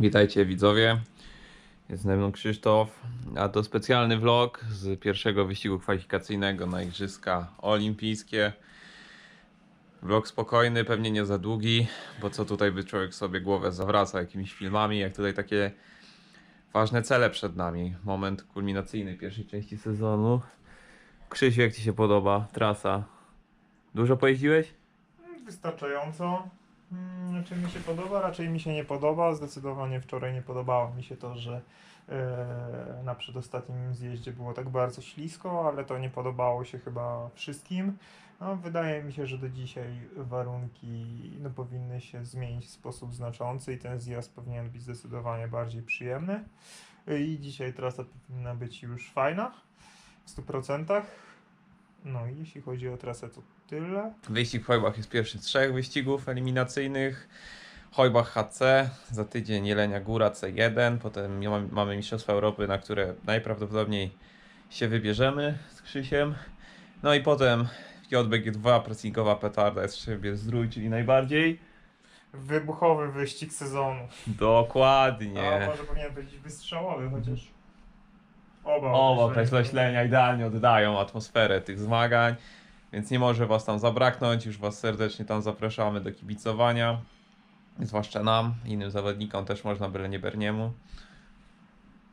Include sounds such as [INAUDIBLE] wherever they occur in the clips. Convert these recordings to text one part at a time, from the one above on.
Witajcie widzowie. Jest ze mną Krzysztof, a to specjalny vlog z pierwszego wyścigu kwalifikacyjnego na Igrzyska Olimpijskie. Vlog spokojny, pewnie nie za długi, bo co tutaj by człowiek sobie głowę zawraca jakimiś filmami, jak tutaj takie ważne cele przed nami. Moment kulminacyjny pierwszej części sezonu. Krzysiu, jak Ci się podoba trasa? Dużo pojeździłeś? Wystarczająco. Hmm, Czy mi się podoba? Raczej mi się nie podoba. Zdecydowanie wczoraj nie podobało mi się to, że e, na przedostatnim zjeździe było tak bardzo ślisko, ale to nie podobało się chyba wszystkim. No, wydaje mi się, że do dzisiaj warunki no, powinny się zmienić w sposób znaczący i ten zjazd powinien być zdecydowanie bardziej przyjemny. I dzisiaj trasa powinna być już fajna w 100%. No i jeśli chodzi o trasę, to tyle. Wyścig w Hojbach jest pierwszy z trzech wyścigów eliminacyjnych. Hojbach HC, za tydzień Jelenia Góra C1, potem mamy- Mistrzostwa Europy, na które najprawdopodobniej się wybierzemy z Krzysiem. No i potem JBG2, pressingowa petarda jest szybie zdrój, czyli najbardziej. Wybuchowy wyścig sezonu. Dokładnie. A może powinien być wystrzałowy, chociaż oba. Oba określenia idealnie oddają atmosferę tych zmagań, więc nie może Was tam zabraknąć. Już Was serdecznie tam zapraszamy do kibicowania. Zwłaszcza nam, innym zawodnikom też można, byle nie Berniemu.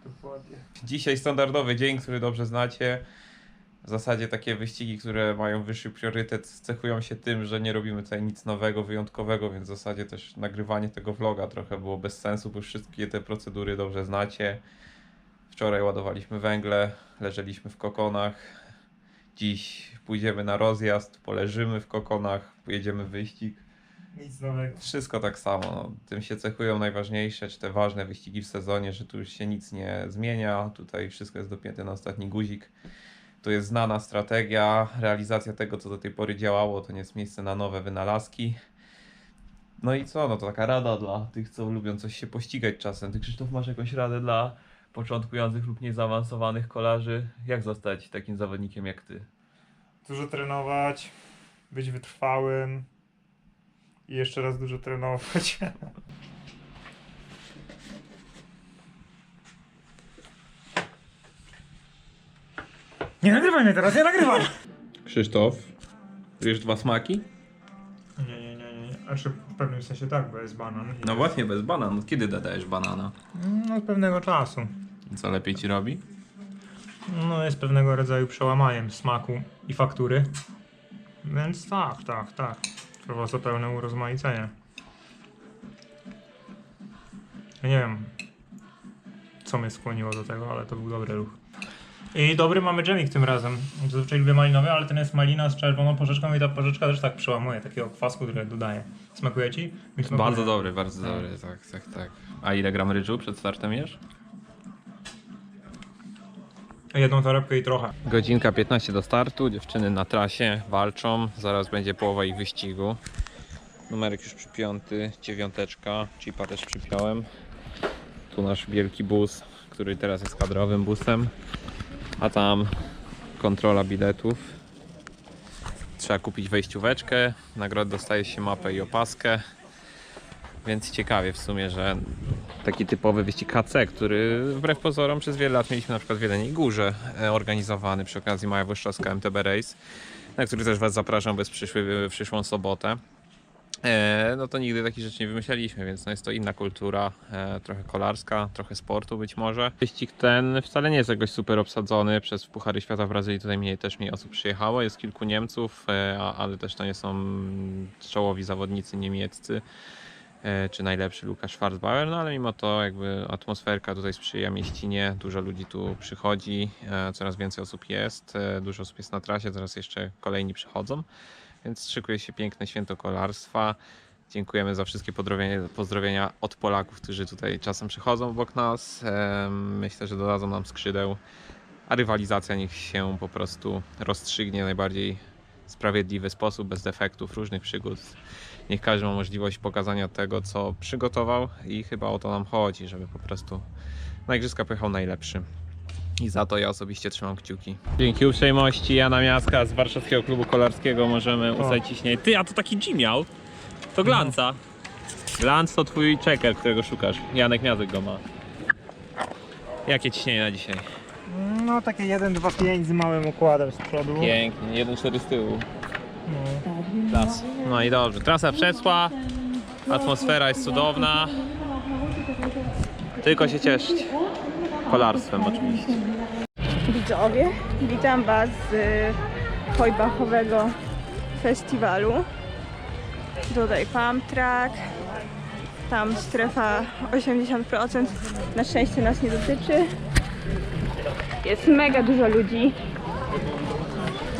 Dokładnie. Dzisiaj standardowy dzień, który dobrze znacie. W zasadzie takie wyścigi, które mają wyższy priorytet, cechują się tym, że nie robimy tutaj nic nowego, wyjątkowego, więc w zasadzie też nagrywanie tego vloga trochę było bez sensu, bo wszystkie te procedury dobrze znacie. Wczoraj ładowaliśmy węgle, leżeliśmy w kokonach. Dziś pójdziemy na rozjazd, poleżymy w kokonach, pojedziemy w wyścig. Nic nowego. Wszystko tak samo. No, tym się cechują najważniejsze, czy te ważne wyścigi w sezonie, że tu już się nic nie zmienia. Tutaj wszystko jest dopięte na ostatni guzik. To jest znana strategia, realizacja tego, co do tej pory działało, to nie jest miejsce na nowe wynalazki. No i co? No to taka rada dla tych, co lubią coś się pościgać czasem. Ty Krzysztof masz jakąś radę dla początkujących lub mniej zaawansowanych kolarzy? Jak zostać takim zawodnikiem jak ty? Dużo trenować, być wytrwałym i jeszcze raz dużo trenować. [LAUGHS] Nie nagrywaj mnie teraz, nie nagrywam! Krzysztof, wiesz dwa smaki? Nie, nie, nie, nie. Znaczy w pewnym sensie tak, bo jest banan. No właśnie, bez banana. Kiedy dodajesz banana? No od pewnego czasu. Co lepiej ci robi? No jest pewnego rodzaju przełamaniem smaku i faktury. Więc tak, tak, tak. Wprowadza pełne urozmaicenie. Nie wiem, co mnie skłoniło do tego, ale to był dobry ruch. I dobry mamy dżemik tym razem. Zazwyczaj lubię malinowy, ale ten jest malina z czerwoną porzeczką i ta porzeczka też tak przełamuje, takiego kwasku, który dodaje. Smakuje ci? Smakuje. Bardzo dobry, bardzo dobry, tak, tak, tak. A ile gram rydżu przed startem jesz? Jedną torebkę i trochę. Godzinka 15 do startu, dziewczyny na trasie walczą, zaraz będzie połowa ich wyścigu. Numerek już przypiąty, dziewiąteczka, chipa też przypiąłem. Tu nasz wielki bus, który teraz jest kadrowym busem, a tam kontrola biletów. Trzeba kupić wejścióweczkę, nagrodę dostaje się mapę i opaskę. Więc ciekawie w sumie, że taki typowy wyścig HC, który wbrew pozorom przez wiele lat mieliśmy na przykład w Jeleniej Górze e, organizowany przy okazji Maja Włoszczowska MTB Race, na który też Was zapraszam bez przyszły, przyszłą sobotę. E, no to nigdy takich rzeczy nie wymyśleliśmy, więc no jest to inna kultura, e, trochę kolarska, trochę sportu być może. Wyścig ten wcale nie jest jakoś super obsadzony, przez Puchary Świata w Brazylii tutaj mniej, też mniej osób przyjechało, jest kilku Niemców, ale też to nie są czołowi zawodnicy niemieccy czy najlepszy Lukasz Schwarzbauer, no ale mimo to jakby atmosferka tutaj sprzyja mieścinie, dużo ludzi tu przychodzi, e, coraz więcej osób jest, e, dużo osób jest na trasie, zaraz jeszcze kolejni przychodzą, więc szykuje się piękne święto kolarstwa. Dziękujemy za wszystkie pozdrowienia, od Polaków, którzy tutaj czasem przychodzą obok nas. E, Myślę, że dodadzą nam skrzydeł, a rywalizacja niech się po prostu rozstrzygnie najbardziej sprawiedliwy sposób, bez defektów, różnych przygód niech każdy ma możliwość pokazania tego, co przygotował i chyba o to nam chodzi, żeby po prostu na igrzyska pojechał najlepszy. I za to ja osobiście trzymam kciuki. Dzięki uprzejmości Jana Miaska z Warszawskiego Klubu Kolarskiego możemy O. ustalić ciśnienie. Ty, a to taki G miał? To glanca. Glans to twój checker, którego szukasz. Janek Miazek go ma. Jakie ciśnienie na dzisiaj? No takie 1, 2, 5 z małym układem z przodu. Pięknie, 1,4 z tyłu. No. No i dobrze, trasa przeszła, atmosfera jest cudowna. Tylko się cieszyć. Kolarstwem oczywiście. widzowie. Witam Was z y, Hojbachowego festiwalu. Tutaj pump track, tam strefa 80%. Na szczęście nas nie dotyczy. Jest mega dużo ludzi.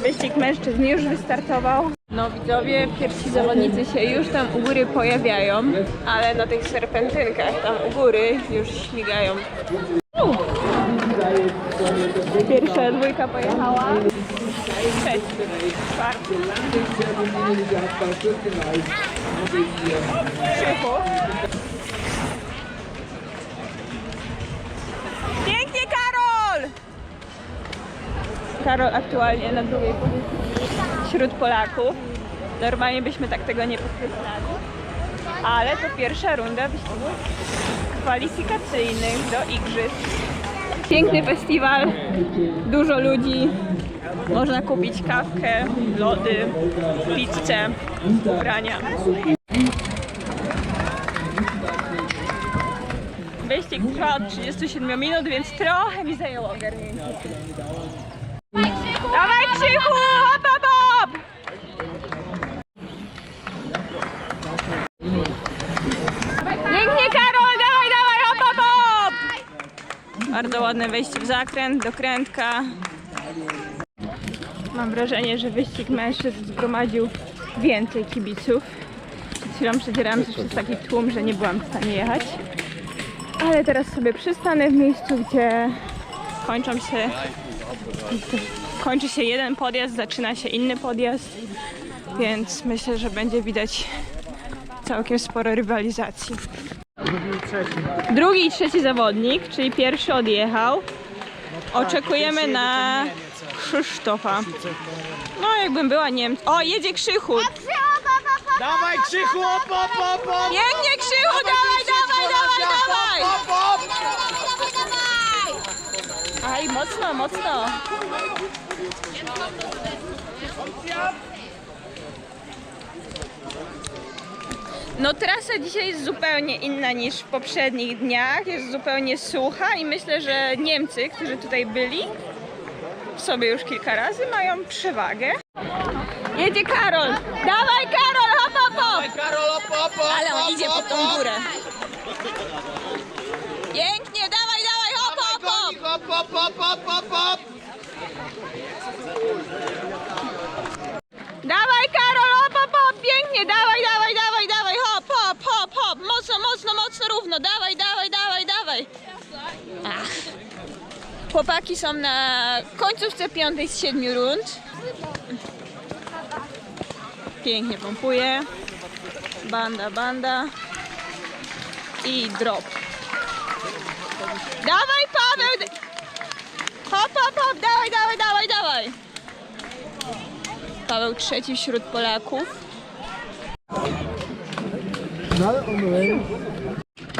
Wyścig mężczyzn już wystartował. No widzowie, pierwsi zawodnicy się już tam u góry pojawiają, ale na tych serpentynkach tam u góry już śmigają Pierwsza dwójka pojechała. Trzeci, czwarty. Krzychu. Karol aktualnie na drugiej pozycji wśród Polaków. Normalnie byśmy tak tego nie podkreślali. Ale to pierwsza runda wyścigów kwalifikacyjnych do Igrzysk. Piękny festiwal, dużo ludzi. Można kupić kawkę, lody, pizzę, ubrania. Wyścig trwa od 37 minut, więc trochę mi zajęło ogarnięcie. Dawaj Krzychu! Hop, hop, hop! Pięknie Karol! Dawaj, dawaj! Hop, hop, hop! Bardzo ładne wejście w zakręt, dokrętka. Mam wrażenie, że wyścig mężczyzn zgromadził więcej kibiców. Przed chwilą przedzierałam się przez taki tłum, że nie byłam w stanie jechać. Ale teraz sobie przystanę w miejscu, gdzie kończą się kończy się jeden podjazd, zaczyna się inny podjazd, więc myślę, że będzie widać całkiem sporo rywalizacji. Drugi i trzeci zawodnik, czyli pierwszy odjechał. Oczekujemy na Krzysztofa. No jakbym była Niemc. O, jedzie Krzychu. Dawaj Krzychu, op, op, op, op! Pięknie Krzychu, dawaj, dawaj, dawaj, dawaj. Aj, mocno, mocno. No trasa dzisiaj jest zupełnie inna niż w poprzednich dniach, jest zupełnie sucha i myślę, że Niemcy, którzy tutaj byli sobie już kilka razy, mają przewagę. Jedzie Karol! Dawaj Karol, hop, hop, hop! Karol, op, op, op, Ale on idzie pod tą górę. Pięknie, dawaj, dawaj, hop, hop, hop! Konik, op, op, op, op, op, Dawaj Karol, hop, hop, hop, pięknie, dawaj, dawaj, dawaj, dawaj, hop, hop, hop, hop, mocno, mocno, mocno, równo, dawaj, dawaj, dawaj, dawaj. Ach. Chłopaki są na końcówce piątej z siedmiu rund. Pięknie pompuje. Banda, banda. I drop. Dawaj Paweł! Hop, hop, hop, dawaj, dawaj, dawaj, dawaj. Paweł trzeci wśród Polaków.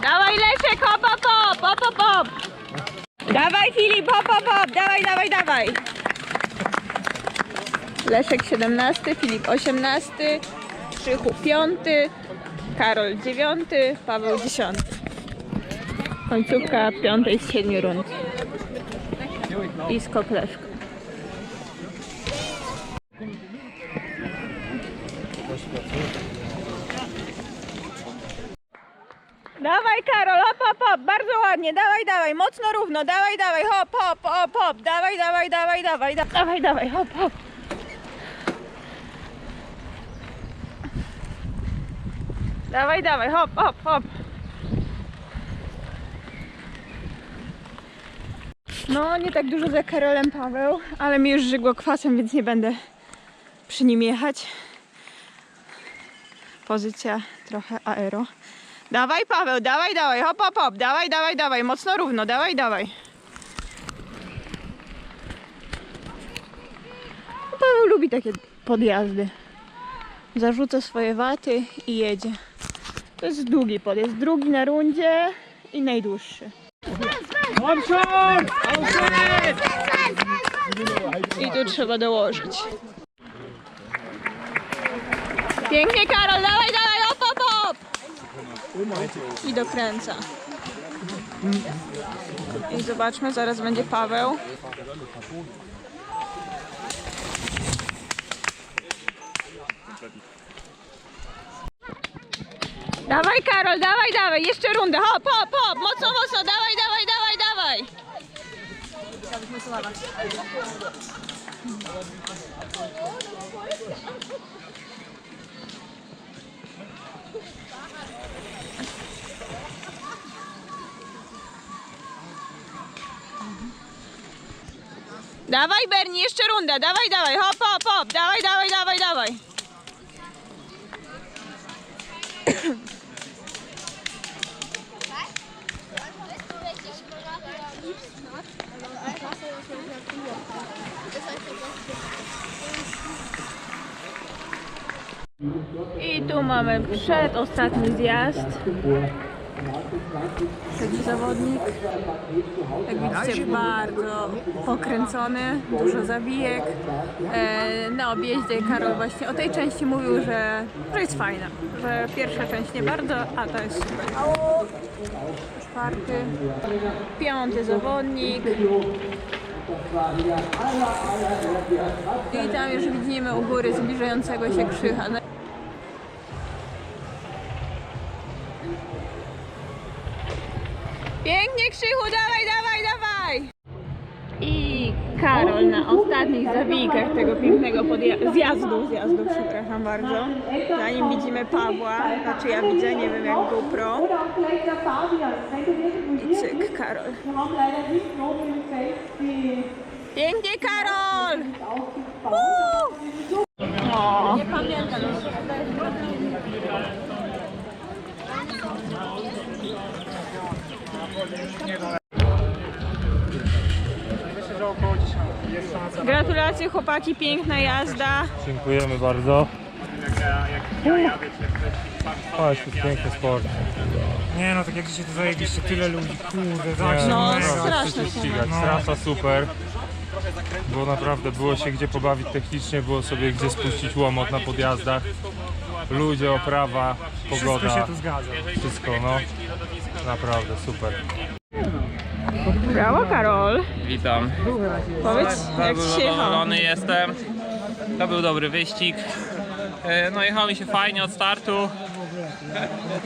Dawaj Leszek, hop, hop, hop, hop, hop, hop. Dawaj Filip, hop, hop, hop, dawaj, dawaj, dawaj. Leszek 17, Filip 18, Krzychu 5, Karol 9, Paweł 10. Końcówka piątej z siedmiu rund. I skok Leszka. Dawaj Karol, hop, hop, hop, bardzo ładnie, dawaj, dawaj, mocno równo, dawaj, dawaj, hop, hop, hop, hop, dawaj, dawaj, dawaj, dawaj, da- dawaj, dawaj, hop, hop. Dawaj, dawaj, hop, hop, hop. No, nie tak dużo za Karolem Paweł, ale mi już żygło kwasem, więc nie będę przy nim jechać. Pozycja trochę aero. Dawaj Paweł, dawaj, dawaj, hop, hop, hop, dawaj, dawaj, dawaj, mocno równo, dawaj, dawaj. No, Paweł lubi takie podjazdy. Zarzuca swoje waty i jedzie. To jest długi podjazd, drugi na rundzie i najdłuższy. I tu trzeba dołożyć. Pięknie Karol, dawaj, dawaj! I dokręca. I zobaczmy, zaraz będzie Paweł. Dawaj Karol, dawaj, dawaj, jeszcze rundę, hop, hop, hop, mocno, mocno, dawaj, dawaj, dawaj, dawaj. Dawaj Berni, jeszcze runda, dawaj, dawaj, hop, hop, hop, dawaj, dawaj, dawaj, dawaj. I tu mamy przedostatni zjazd. Taki zawodnik. Jak widzicie, bardzo pokręcony, dużo zawijek. E, na objeździe Karol właśnie o tej części mówił, że, że jest fajna, że pierwsza część nie bardzo, a ta jest super. Czwarty, piąty zawodnik. I tam już widzimy u góry zbliżającego się krzycha. Krzychu, dawaj, dawaj, dawaj! I Karol na ostatnich zawijkach tego pięknego zjazdu, zjazdu, przepraszam bardzo. Nim widzimy Pawła, znaczy ja widzę, nie wiem jak GoPro. I cyk, Karol. Pięknie Karol! Woo! O. Nie pamiętam. Myślę, że około 10 jest szansa. Gratulacje chłopaki, piękna jazda. Dziękujemy bardzo. Jak ja, jak ja O, jest piękny sport. Nie no, tak jak dzisiaj to zajebiście, tyle ludzi, kurde, tak No, mega. się się ścigać. No. Trasa super. Było naprawdę, było się gdzie pobawić technicznie, było sobie gdzie spuścić łomot na podjazdach. Ludzie, oprawa, Wszystko się pogoda, tu zgadza. wszystko no. Naprawdę super. Brawo Karol. Witam. Powiedz jak Bardzo ci się jechało. zadowolony jestem. To był dobry wyścig. E, No jechało mi się fajnie od startu.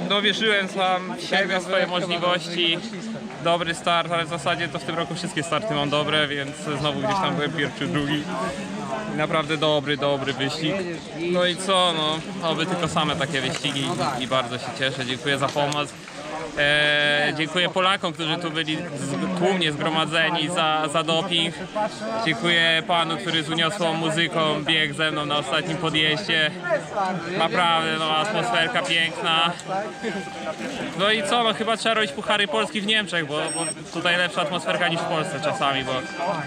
Dowierzyłem sam w siebie, w swoje możliwości. Dobry start, ale w zasadzie to w tym roku wszystkie starty mam dobre, więc znowu gdzieś tam byłem pierwszy, drugi. Naprawdę dobry, dobry wyścig. No i co, no, oby tylko same takie wyścigi i bardzo się cieszę. Dziękuję za pomoc. E, dziękuję Polakom, którzy tu byli tłumnie zgromadzeni za, za doping. Dziękuję panu, który z uniosłą muzyką biegł ze mną na ostatnim podjeździe. Naprawdę, no, atmosferka piękna. No i co, no chyba trzeba robić puchary Polski w Niemczech, bo, bo tutaj lepsza atmosferka niż w Polsce czasami, bo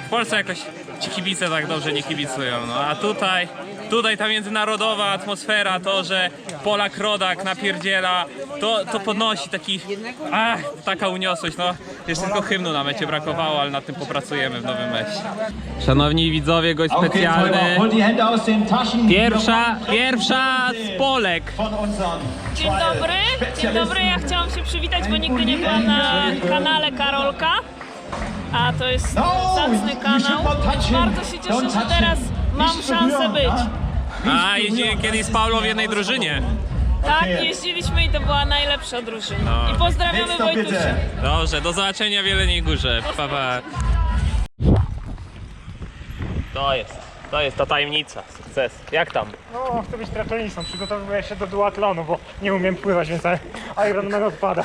w Polsce jakoś ci kibice tak dobrze nie kibicują, no a tutaj, tutaj ta międzynarodowa atmosfera, to, że Polak rodak napierdziela, to, to podnosi taki, ach, taka uniosłość, no. Jeszcze tylko hymnu na mecie brakowało, ale nad tym popracujemy w nowym meście. Szanowni widzowie, gość Taschen. Pierwsza, pierwsza z Polek. Dzień dobry, dzień dobry. Ja chciałam się przywitać, bo nigdy nie byłam na kanale Karolka. A to jest No, zacny kanał. Bardzo się cieszę, że teraz mam szansę być. A, jeździłem kiedyś z Paulą w jednej drużynie. Tak, jeździliśmy i to była najlepsza drużyna. No. I pozdrawiamy Wojtusia. Dobrze, do zobaczenia w Jeleniej Górze. Pa, pa. To jest, to jest ta tajemnica, sukces. Jak tam? No, chcę być triatlonistą, przygotowuję się do duatlonu, bo nie umiem pływać, więc Ironman odpada.